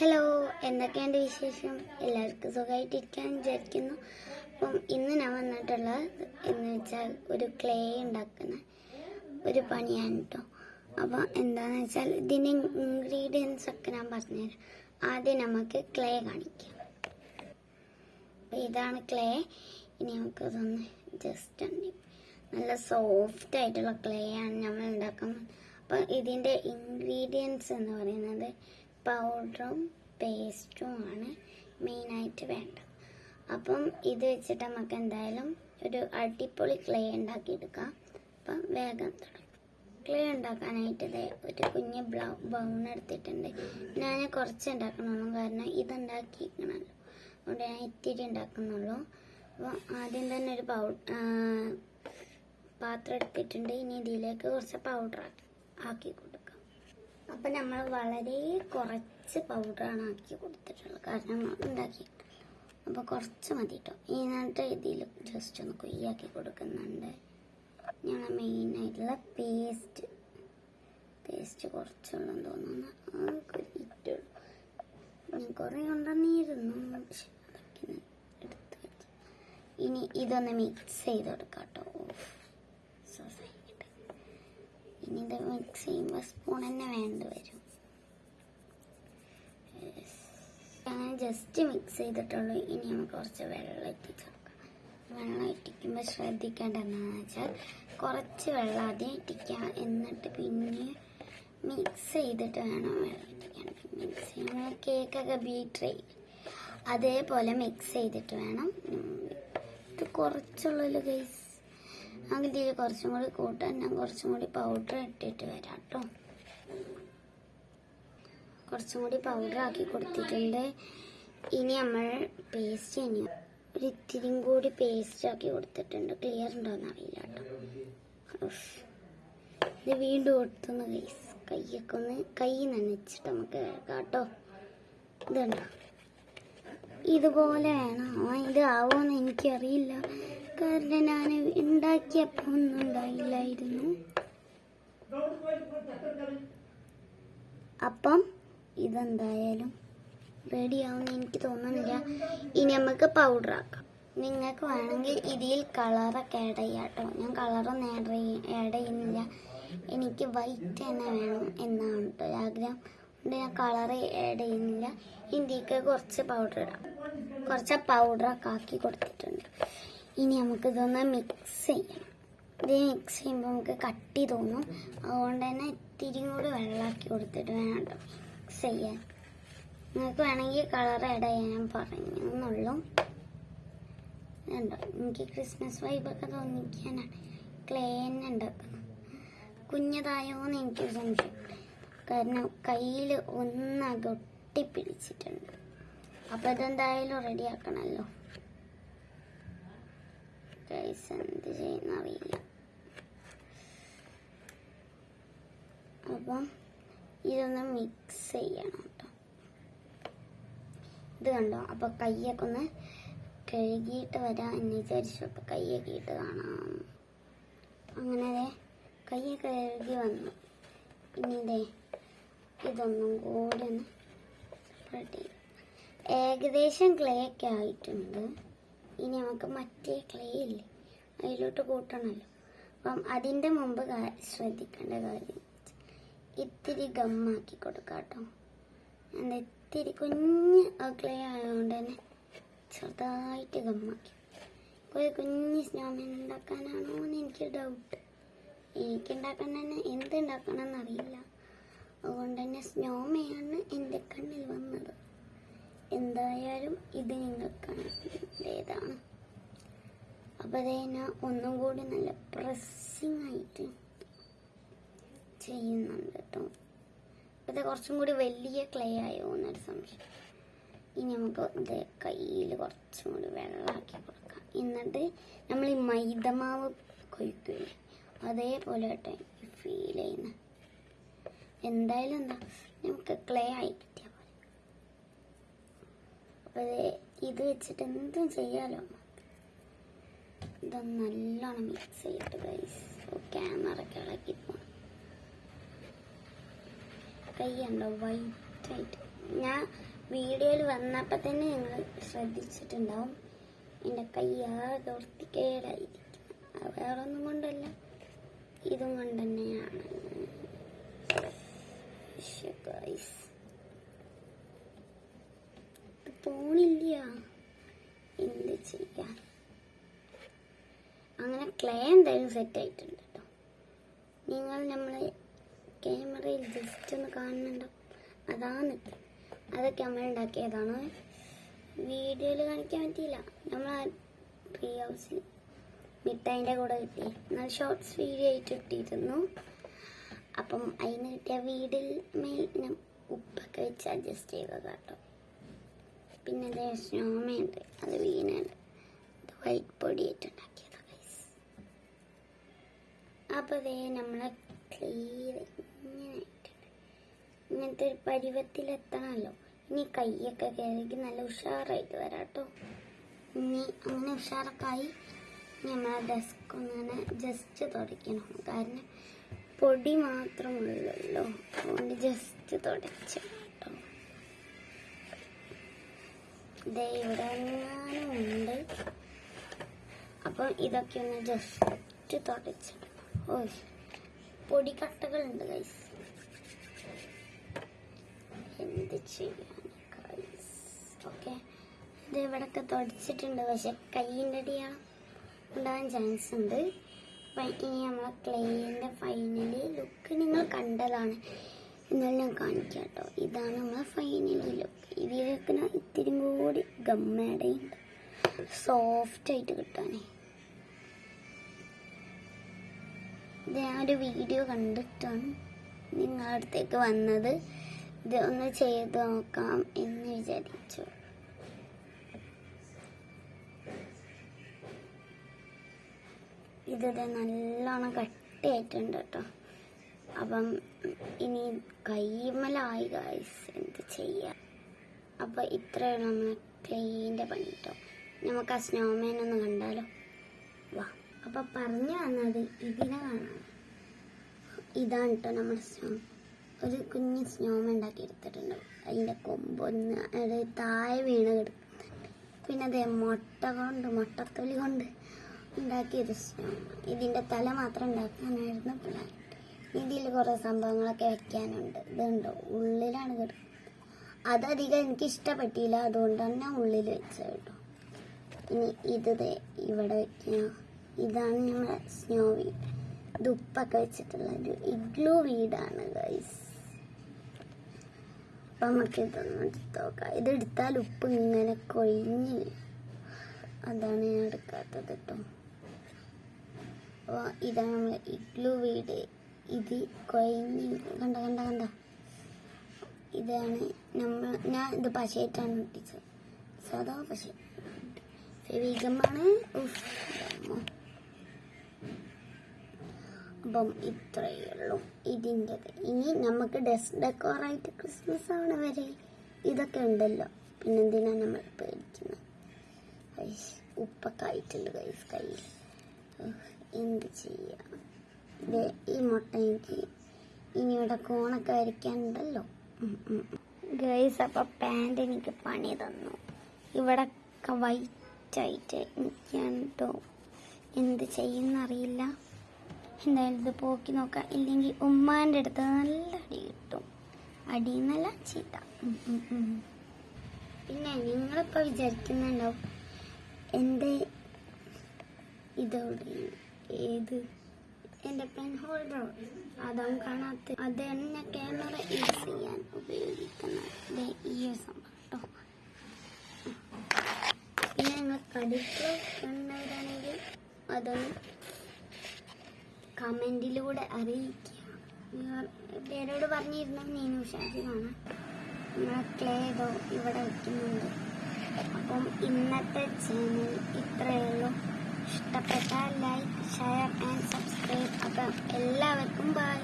Hello എന്തൊക്കെയുണ്ട് വിശേഷം? എല്ലാവർക്കും സുഖമായിട്ടിരിക്കാൻ വിചാരിക്കുന്നു. അപ്പം ഇന്ന് ഞാൻ വന്നിട്ടുള്ളത് എന്ന് വെച്ചാൽ ഒരു ക്ലേ ഉണ്ടാക്കുന്ന ഒരു പണിയാണ് കേട്ടോ അപ്പം എന്താണെന്ന് വെച്ചാൽ ഇതിന്റെ ഇൻഗ്രീഡിയൻസ് ഒക്കെ ഞാൻ പറഞ്ഞുതരാം. ആദ്യം നമുക്ക് ക്ലേ കാണിക്കാം. അപ്പം ഇതാണ് ക്ലേ ഇനി നമുക്ക് ഇതൊന്ന് ജസ്റ്റ് ഉണ്ട് നല്ല സോഫ്റ്റ് ആയിട്ടുള്ള ക്ലേ ആണ് നമ്മൾ ഉണ്ടാക്കുന്നത്. അപ്പം ഇതിന്റെ ഇൻഗ്രീഡിയൻസ് എന്ന് പറയുന്നത് പൗഡറും പേസ്റ്റുമാണ് മെയിനായിട്ട് വേണ്ടത്. അപ്പം ഇത് വെച്ചിട്ട് നമുക്ക് എന്തായാലും ഒരു അടിപൊളി ക്ലേ ഉണ്ടാക്കിയെടുക്കാം. അപ്പം വേഗം തുടങ്ങും. ക്ലേ ഉണ്ടാക്കാനായിട്ട് ഒരു കുഞ്ഞ് ബ്ലൗ ബൗൺ എടുത്തിട്ടുണ്ട്. ഞാൻ കുറച്ച് ഉണ്ടാക്കണുള്ളൂ. കാരണം ഇതുണ്ടാക്കിയിരിക്കണമല്ലോ അതുകൊണ്ട് ഞാൻ ഇത്തിരി ഉണ്ടാക്കുന്നുള്ളൂ. അപ്പോൾ ആദ്യം തന്നെ ഒരു പൗഡർ പാത്രം എടുത്തിട്ടുണ്ട്. ഇനി ഇതിലേക്ക് കുറച്ച് പൗഡർ ആക്കി കൊടുക്കാം അപ്പം നമ്മൾ വളരെ കുറച്ച് പൗഡറാണ് ആക്കി കൊടുത്തിട്ടുള്ളത്. കാരണം ഉണ്ടാക്കി അപ്പോൾ കുറച്ച് മതി കേട്ടോ ഇതിനകത്ത് ഇതിൽ ജസ്റ്റ് ഒന്ന് കൊയ്യാക്കി കൊടുക്കുന്നുണ്ട്. ഞങ്ങൾ മെയിനായിട്ടുള്ള പേസ്റ്റ് പേസ്റ്റ് കുറച്ചുള്ളെന്ന് തോന്നുന്നു. ഞാൻ കുറേ ഉണ്ടെന്നിരുന്നു. പക്ഷെ അതൊക്കെ എടുത്ത് ഇനി ഇതൊന്ന് മിക്സ് ചെയ്ത് കൊടുക്കാം കേട്ടോ ഇനി ഇത് മിക്സ് ചെയ്യുമ്പോൾ സ്പൂൺ തന്നെ വേണ്ട വരും. അങ്ങനെ ജസ്റ്റ് മിക്സ് ചെയ്തിട്ടുള്ളൂ. ഇനി നമുക്ക് കുറച്ച് വെള്ളം എത്തിച്ചു കൊടുക്കാം വെള്ളം ഇട്ടിക്കുമ്പോൾ ശ്രദ്ധിക്കേണ്ട എന്താണെന്ന് വെച്ചാൽ കുറച്ച് വെള്ളം ആദ്യം ഇട്ടിക്കുക എന്നിട്ട് പിന്നെ മിക്സ് ചെയ്തിട്ട് വേണം വെള്ളം ഇട്ടിക്കാൻ. മിക്സ് നമ്മൾ കേക്കൊക്കെ ബീറ്റ് ചെയ്യും. അതേപോലെ മിക്സ് ചെയ്തിട്ട് വേണം. ഇത് കുറച്ചുള്ളൂ ഗൈസ് നമുക്ക് ഇതിൽ കുറച്ചും കൂടി കൂട്ടാൻ ഞാൻ കുറച്ചും കൂടി പൗഡർ ഇട്ടിട്ട് വരാം കേട്ടോ കുറച്ചും കൂടി പൗഡർ ആക്കി കൊടുത്തിട്ടുണ്ട്. ഇനി നമ്മൾ പേസ്റ്റ് ഇനി ഒരു ഇത്തിരിയും കൂടി പേസ്റ്റ് ആക്കി കൊടുത്തിട്ടുണ്ട്. ക്ലിയർ ഉണ്ടോയെന്ന് അറിയില്ല കേട്ടോ ഇത് വീണ്ടും ഒട്ടുന്ന കൈസ് കൈയൊക്കെ ഒന്ന് കൈ നനച്ചിട്ട് നമുക്ക് കേട്ടോ ഇതുണ്ടോ? ഇതുപോലെ വേണം? ഇത് ആവുമെന്ന് എനിക്കറിയില്ല. കാരണം ഉണ്ടാക്കിയപ്പോൾ ഒന്നും ഉണ്ടായില്ലായിരുന്നു. അപ്പം ഇതെന്തായാലും റെഡി ആവുമെന്ന് എനിക്ക് തോന്നുന്നില്ല. ഇനി നമുക്ക് പൗഡർ ആക്കാം. നിങ്ങൾക്ക് വേണമെങ്കിൽ ഇതിൽ കളറൊക്കെ ആഡ് ചെയ്യാം കേട്ടോ. ഞാൻ കളറൊന്നും ആഡ് ആഡ് ചെയ്യുന്നില്ല. എനിക്ക് വൈറ്റ് തന്നെ വേണം എന്നാണ് കേട്ടോ ആഗ്രഹം. അതുകൊണ്ട് ഞാൻ കളർ ആഡ് ചെയ്യുന്നില്ല. ഇന്ത്യയ്ക്ക് കുറച്ച് പൗഡർ ഇടാം. കുറച്ച് പൗഡറൊക്കെ ആക്കി കൊടുത്തിട്ടുണ്ട്. ഇനി നമുക്ക് ഇതൊന്ന് മിക്സ് ചെയ്യണം ഇത് മിക്സ് ചെയ്യുമ്പോൾ നമുക്ക് കട്ടി തോന്നും. അതുകൊണ്ട് തന്നെ ഇത്തിരി കൂടി വെള്ളമാക്കി കൊടുത്തിട്ട് വേണം കേട്ടോ മിക്സ് ചെയ്യാൻ. നിങ്ങൾക്ക് വേണമെങ്കിൽ കളർ ആഡ് ചെയ്യാൻ ഞാൻ പറഞ്ഞെന്നുള്ളൂ. ഉണ്ടോ എനിക്ക് ക്രിസ്മസ് വൈബൊക്കെ തോന്നിക്കാനാണ് ക്ലേ തന്നെ ഉണ്ടാക്കുന്നത് കുഞ്ഞതായോ എന്ന് എനിക്ക് സംശയം. കാരണം കയ്യിൽ ഒന്നാകെ ഒട്ടിപ്പിടിച്ചിട്ടുണ്ട് അപ്പോൾ ഇതെന്തായാലും റെഡി ആക്കണമല്ലോ. ഗൈസ് എന്ത് ചെയ്യുന്ന അറിയില്ല അപ്പം ഇതൊന്ന് മിക്സ് ചെയ്യണം കേട്ടോ. ഇത് കണ്ടോ? അപ്പോൾ കയ്യൊക്കെ ഒന്ന് കഴുകിയിട്ട് വരാം എന്ന് വിചാരിച്ചു. അപ്പോൾ കൈയൊക്കെ ഇട്ട് കാണാം. അങ്ങനെ ദേ കൈയൊക്കെ കഴുകി വന്നു. ഇനി ദേ ഇതൊന്നും കൂടി ഒന്ന് ചെയ്യും. ഏകദേശം ക്ലേ ഒക്കെ ആയിട്ടുണ്ട്. ഇനി നമുക്ക് മറ്റേ ക്ലേ ഇല്ലേ? അതിലോട്ട് കൂട്ടണമല്ലോ. അപ്പം അതിന്റെ മുമ്പ് ശ്രദ്ധിക്കേണ്ട കാര്യം ഇത്തിരി ഗമ്മാക്കി കൊടുക്കുക കേട്ടോ എന്താ ഇത്തിരി കുഞ്ഞ് ക്ലേ ആയതുകൊണ്ട് തന്നെ ചെറുതായിട്ട് ഗമ്മാക്കി ഒരു കുഞ്ഞ് സ്നോമിൻ ഉണ്ടാക്കാനാണോ എന്ന് എനിക്ക് ഡൗട്ട് എനിക്ക് ഉണ്ടാക്കാൻ തന്നെ എന്ത് ഉണ്ടാക്കണം എന്നറിയില്ല അതുകൊണ്ട് തന്നെ സ്നോമയാണ് എന്റെ കണ്ണിൽ വന്നത്. എന്തായാലും ഇത് നിങ്ങൾക്കാണ്. ഏതാണ് അപ്പോൾ അതേ ഞാൻ ഒന്നും കൂടി നല്ല പ്രസ്സിങ് ആയിട്ട് ചെയ്യുന്നുണ്ട് കേട്ടോ. അപ്പോൾ കുറച്ചും കൂടി വലിയ ക്ലേ ആയോ എന്നൊരു സംശയം. ഇനി നമുക്ക് ഇത് കയ്യിൽ കുറച്ചും കൂടി വെള്ളമാക്കി കൊടുക്കാം. എന്നിട്ട് നമ്മൾ ഈ മൈദമാവ് കൊയ്ക്കില്ലേ അതേപോലെ കേട്ടോ എനിക്ക് ഫീൽ ചെയ്യുന്നത് എന്തായാലും എന്താ നമുക്ക് ക്ലേ ആയി കിട്ടിയാൽ പോലെ അപ്പോൾ ഇത് വെച്ചിട്ട് എന്തും ചെയ്യാലോ. ഇതൊന്ന് നല്ലോണം മിക്സ് ചെയ്തിട്ട് ഗൈസ് ക്യാമറ പോകണം കൈ ഉണ്ടോ വൈറ്റ് ആയിട്ട്. ഞാൻ വീഡിയോയിൽ വന്നപ്പോൾ തന്നെ ഞങ്ങൾ ശ്രദ്ധിച്ചിട്ടുണ്ടാവും. എന്റെ കൈ ആകെ വൃത്തികേടായിരിക്കും അത് വേറെ ഒന്നും കൊണ്ടല്ല. ഇതും കൊണ്ട് തന്നെയാണ്. ഇത് പോണില്ല. എന്ത് ചെയ്യാൻ? അങ്ങനെ ക്ലേ എന്തായാലും സെറ്റ് ആയിട്ടുണ്ട് കേട്ടോ നിങ്ങൾ നമ്മൾ ക്യാമറയിൽ ജസ്റ്റ് ഒന്ന് കാണുന്നുണ്ടോ? അതാണ് അതൊക്കെ നമ്മൾ ഉണ്ടാക്കിയതാണ്? വീഡിയോയിൽ കാണിക്കാൻ പറ്റിയില്ല. നമ്മൾ ട്രീ ഹൗസിൽ മിഠായിന്റെ കൂടെ കിട്ടി. എന്നാൽ ഷോർട്സ് വീഡിയോ ആയിട്ട് കിട്ടിയിരുന്നു അപ്പം അതിന് കിട്ടിയ വീടിൽ മേൽ ഞാൻ ഉപ്പൊക്കെ വെച്ച് അഡ്ജസ്റ്റ് ചെയ്തത് കേട്ടോ പിന്നെ അതേ സ്നോമയുണ്ട് അത് വീണുണ്ട് വൈറ്റ് പൊടിയായിട്ട് ഉണ്ടാക്കിയതാണ് ഗൈസ് അപ്പോൾ അതേ നമ്മളെ ഇങ്ങനത്തെ ഒരു പരുവത്തിലെത്തണമല്ലോ ഇനി കൈയൊക്കെ കഴുകി നല്ല ഉഷാറായിട്ട് വരാം കേട്ടോ ഇനി അങ്ങനെ ഉഷാറൊക്കെ ആയി ഇനി നമ്മളെ ഡെസ്ക് ഒന്നിങ്ങനെ ജസ്റ്റ് തുടയ്ക്കണം. കാരണം പൊടി മാത്രമുള്ളല്ലോ. അതുകൊണ്ട് ജസ്റ്റ് തുടച്ചു കേട്ടോ ഇതേ ഇവിടെ ഉണ്ട്. അപ്പം ഇതൊക്കെ ഒന്ന് ജസ്റ്റ് തുടച്ചു പൊടിക്കട്ടകളുണ്ട് ഗൈസ് എന്ത് ചെയ്യാൻ ഗൈസ് ഓക്കെ ഇത് ഇവിടെയൊക്കെ തുടച്ചിട്ടുണ്ട്. പക്ഷെ കയ്യിന്റെ അടിയാ ഉണ്ടാകാൻ ചാൻസ് ഉണ്ട്. അപ്പം ഇനി നമ്മളെ ക്ലേന്റെ ഫൈനലി ലുക്ക് നിങ്ങൾ കണ്ടതാണ്. എന്നാലും ഞാൻ കാണിക്കാം കേട്ടോ. ഇതാണ് നമ്മളെ ഫൈനലി ലുക്ക് ഇതിലൊക്കെ ഇത്തിരി കൂടി ഗമ്മയുടെയുണ്ട് സോഫ്റ്റ് ആയിട്ട് കിട്ടാനേ. ഞാൻ ഒരു വീഡിയോ കണ്ടിട്ടാണ് നിങ്ങളുടെ അടുത്തേക്ക് വന്നത്. ഇത് ഒന്ന് ചെയ്ത് നോക്കാം എന്ന് വിചാരിച്ചു. ഇത് നല്ലോണം കട്ടിയായിട്ടുണ്ട് കേട്ടോ. അപ്പം ഇനി കൈമലായി ഗായ്സ് എന്ത് ചെയ്യാം? അപ്പോൾ ഇത്രയാണ് നമ്മളെ ക്ലീന്റെ പണി കേട്ടോ. നമുക്ക് ആ സ്നോമാൻ ഒന്ന് കണ്ടാലോ? വാ. അപ്പോൾ പറഞ്ഞു വന്നത് ഇതിനെ കാണാം ഇതാണ് കേട്ടോ നമ്മുടെ സ്നോ ഒരു കുഞ്ഞ് സ്നോമ ഉണ്ടാക്കി എടുത്തിട്ടുണ്ട്. അതിന്റെ കൊമ്പൊന്ന് അത് താഴെ വീണ് കിടക്കുന്നുണ്ട് പിന്നെ അതേ മുട്ട കൊണ്ട് മുട്ടത്തൊലി കൊണ്ട് ഉണ്ടാക്കിയൊരു സ്നോമ ഇതിന്റെ തല മാത്രം ഉണ്ടാക്കാനായിരുന്നു പ്ലാൻ ഇതിൽ കുറേ സംഭവങ്ങളൊക്കെ വെക്കാനുണ്ട്. ഇതുണ്ടോ ഉള്ളിലാണ് കിടക്കുന്നത്. അതധികം എനിക്ക് ഇഷ്ടപ്പെട്ടില്ല. അതുകൊണ്ടാണ് ഞാൻ ഉള്ളിൽ വെച്ചത് കേട്ടോ. ഇനി ഇത് ഇവിടെ വെക്കണം ഇതാണ് ഞങ്ങൾ സ്നോ വീട് ഇത് ഉപ്പൊക്കെ വെച്ചിട്ടുള്ള ഒരു ഇഗ്ലൂ വീടാണ് ഗൈസ് അപ്പം നമുക്ക് ഇതൊന്ന് എടുത്ത് നോക്കാം. ഇത് എടുത്താൽ ഉപ്പ് ഇങ്ങനെ കൊഴിഞ്ഞ് അതാണ് ഞാൻ എടുക്കാത്തത് കേട്ടോ അപ്പോൾ ഇതാണ് നമ്മൾ ഇഗ്ലൂ വീട് ഇത് കൊഴിഞ്ഞ് കണ്ട കണ്ട കണ്ട. ഇതാണ് നമ്മൾ ഞാൻ ഇത് പശയായിട്ടാണ് ഒട്ടിച്ചത് സാധാ പശ. ഫെവിഗമാണ് ഉഫ്. അപ്പം ഇത്രയേ ഉള്ളൂ. ഇതിന്റെത്. ഇനി നമുക്ക് ഡെസ്ക് ഡെക്കോറായിട്ട് ക്രിസ്മസ് ആവണ വരെ ഇതൊക്കെ ഉണ്ടല്ലോ. പിന്നെന്തിനാണ് നമ്മൾ പേടിക്കുന്നത്? ഉപ്പൊക്കെ ആയിട്ടുണ്ട് കൈസ് കയ്യിൽ. എന്ത് ചെയ്യാം? ഈ മുട്ട എനിക്ക് ഇനി ഇവിടെ കോണൊക്കെ വരയ്ക്കാനുണ്ടല്ലോ. ഗൈസ് അപ്പോൾ പാന്റ് എനിക്ക് പണി തന്നു. ഇവിടെ ഒക്കെ വൈറ്റ് ആയിട്ട് നിൽക്കുകയാണ് കേട്ടോ എന്ത് ചെയ്യുന്നറിയില്ല. എന്തായാലും ഇത് പോക്കി നോക്കാം. ഇല്ലെങ്കിൽ ഉമ്മാന്റെ അടുത്ത് നല്ല അടി കിട്ടും. അടി എന്നല്ല ചീത്ത. പിന്നെ നിങ്ങളിപ്പോൾ വിചാരിക്കുന്നുണ്ടാവും എന്റെ ഇതോടെ ഏത്? എന്റെ പെൻ ഹോൾഡർ അതാവും കാണാത്ത അത് എന്നെ ക്യാമറ യൂസ് ചെയ്യാൻ ഉപയോഗിക്കുന്നത് ഈ സംഭവം പിന്നെ നിങ്ങൾ കടിക്കോ കണ്ടവരാണെങ്കിൽ അതൊന്ന് കമന്റിലൂടെ അറിയിക്കുക. പേരോട് പറഞ്ഞിരുന്നു നീനു ഷാജിലാണ് നമ്മളെ ക്ലേ ഏതോ ഇവിടെ വയ്ക്കുന്നുണ്ട് അപ്പം ഇന്നത്തെ ചാനൽ ഇത്രയേ ഉള്ളൂ. ഇഷ്ടപ്പെട്ടാൽ ലൈക്ക് ഷെയർ ആൻഡ് സബ്സ്ക്രൈബ് അപ്പം എല്ലാവർക്കും ബൈ